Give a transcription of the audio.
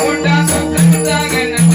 आमच्या